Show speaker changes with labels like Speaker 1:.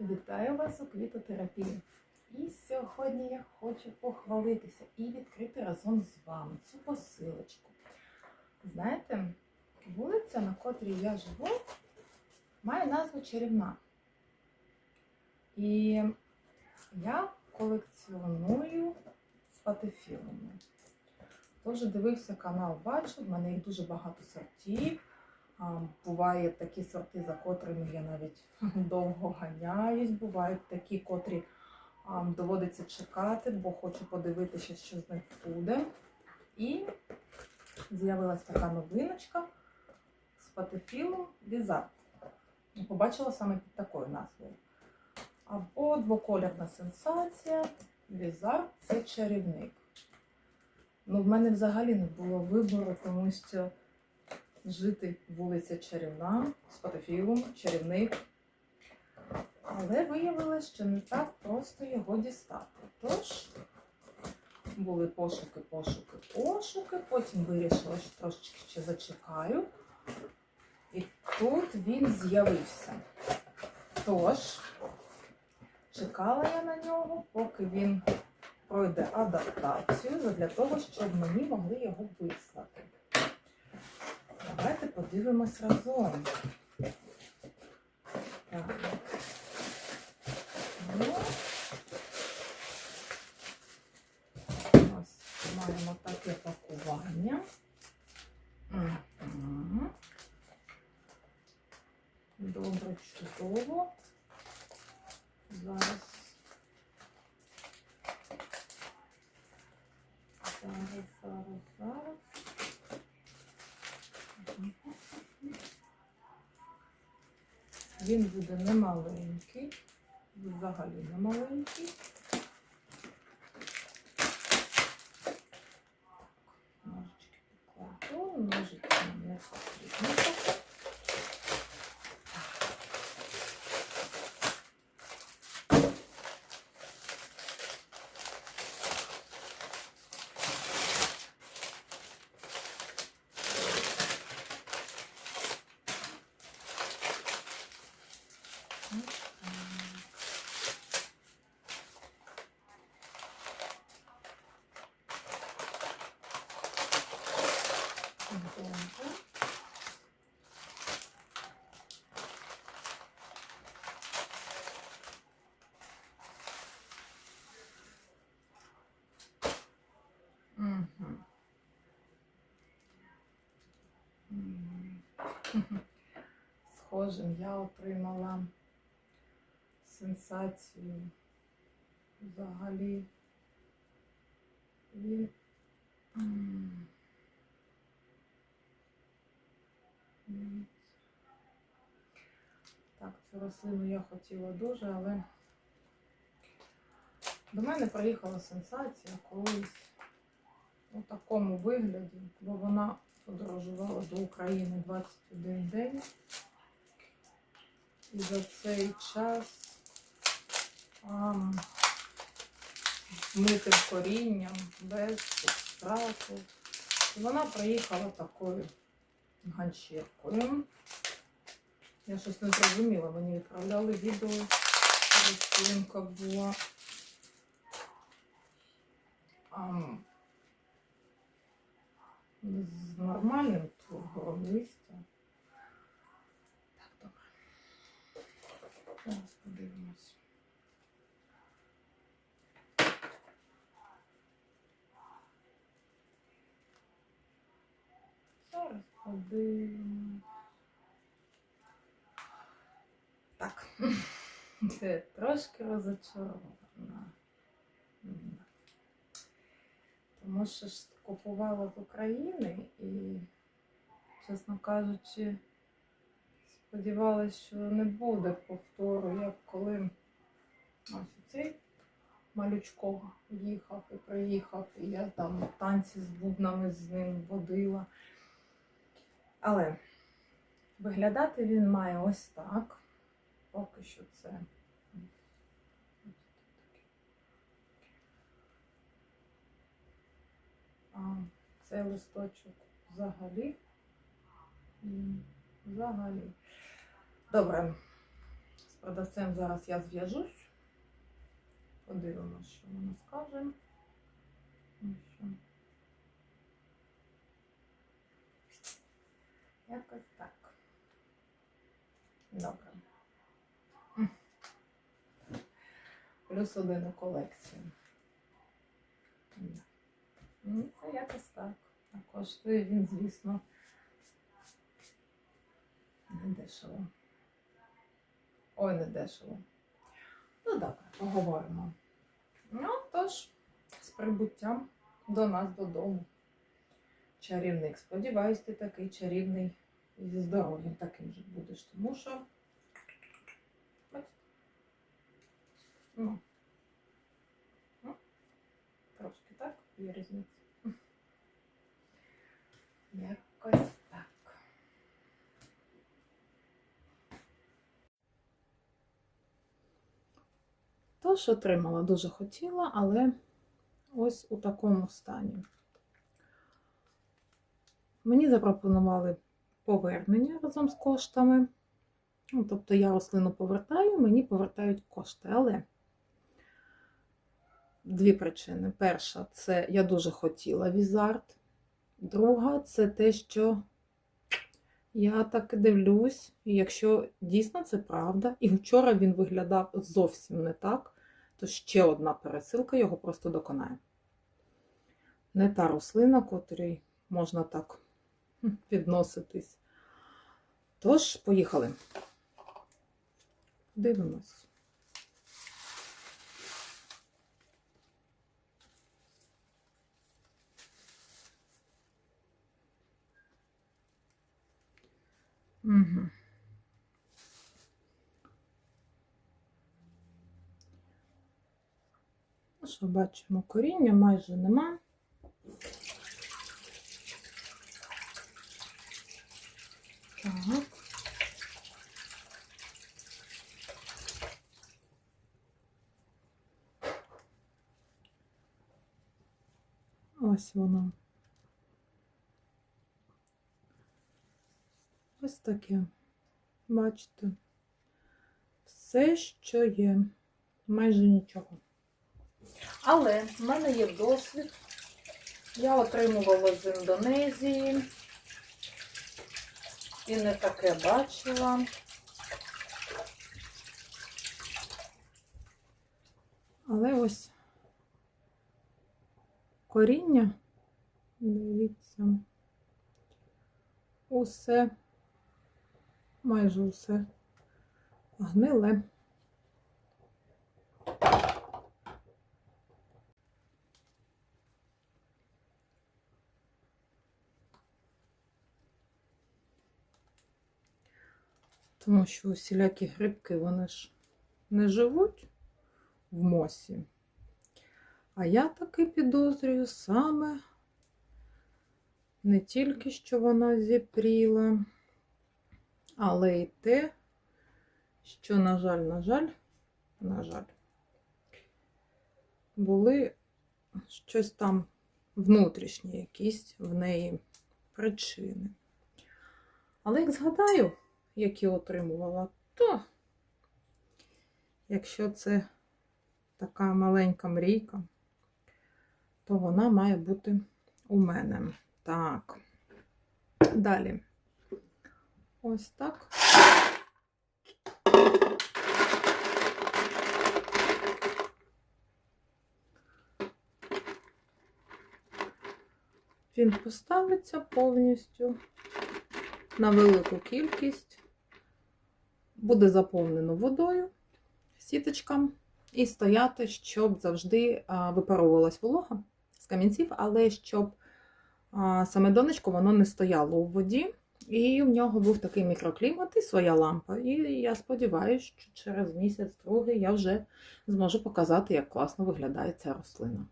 Speaker 1: Вітаю вас у квітотерапії. І сьогодні я хочу похвалитися і відкрити разом з вами цю посилочку. Знаєте, вулиця, на котрій я живу, має назву Чарівна. І я колекціоную спатифілами. Тож дивився канал, бачу, в мене їх дуже багато сортів. Бувають такі сорти, за котрими я навіть довго ганяюсь. Бувають такі, котрі доводиться чекати, бо хочу подивитися, що з них буде. І з'явилась така новиночка з патефілом Візард. Побачила саме під такою назвою. Або двоколірна сенсація. Візард це чарівник. Ну, в мене взагалі не було вибору, тому що жити вулиця Чарівна з патофілом, чарівник. Але виявилось, що не так просто його дістати. Тож були пошуки, пошуки, пошуки. Потім вирішила, що трошечки ще зачекаю. І тут він з'явився. Тож, чекала я на нього, поки він пройде адаптацію, для того, щоб мені могли його вислати. Подивимось разом. Так. Ну, ось маємо таке пакування. Мгм. Добре, чудово. Зараз. Зараз, зараз, зараз. Він буде немаленький, взагалі не Схоже, я отримала сенсацію взагалі. Він. Так, цю рослину я хотіла дуже, але до мене приїхала сенсація колись у такому вигляді, бо вона подорожувала до України 21 день. І за цей час митим корінням, без субстрату. І вона приїхала такою ганчіркою. Я щось не зрозуміла, мені відправляли відео, рослинка була. Ам, з нормальним твого листя. Так, добре. Зараз подивимось. Зараз. Так. Це трошки розочарована. Тому що ж купувала з України і, чесно кажучи, сподівалася, що не буде повтору, як коли ось цей малючко їхав і приїхав, і я там танці з бубнами з ним водила. Але виглядати він має ось так. Поки що це. А цей листочок взагалі. Взагалі. Добре. з продавцем зараз я зв'яжусь. Подивимося, що вона скаже. Якось так. Добре. Плюс один у колекцію. Ну, це якось так. А коштує він, звісно, не дешево. Ой, не дешево. Ну, добре, поговоримо. Ну, тож, з прибуттям до нас додому. Чарівник. Сподіваюсь, ти такий чарівний і зі здоров'ям таким же будеш, тому що. Ну. Ну, Трошки так, є різниця. Якось так. Тож отримала, дуже хотіла, але ось у такому стані. Мені запропонували повернення разом з коштами. Ну, тобто я рослину повертаю, мені повертають кошти. Але дві причини. Перша це я дуже хотіла візард. Друга це те, що я так дивлюсь, і якщо дійсно це правда, і вчора він виглядав зовсім не так, то ще одна пересилка його просто доконає. Не та рослина, котрій можна так відноситись. Тож, поїхали. Дивимось. Угу. Що, бачимо, коріння майже нема. Так. Ось воно. Ось таке. Бачите. Все, що є. Майже нічого. Але в мене є досвід. Я отримувала з Індонезії. І не таке бачила. Але ось коріння, дивіться, усе, майже усе гниле. Тому що усілякі грибки, вони ж не живуть в мосі. А я таки підозрюю саме не тільки, що вона зіпріла, але й те, що, на жаль, на жаль, на жаль, були щось там внутрішні якісь в неї причини. Але як згадаю, які отримувала, то якщо це така маленька мрійка, то вона має бути у мене. Так. Далі. Ось так. Він поставиться повністю на велику кількість, буде заповнено водою, сіточка, і стояти, щоб завжди випаровувалась волога камінців, але щоб саме донечко воно не стояло у воді. І в нього був такий мікроклімат і своя лампа. І я сподіваюся, що через місяць-другий я вже зможу показати, як класно виглядає ця рослина.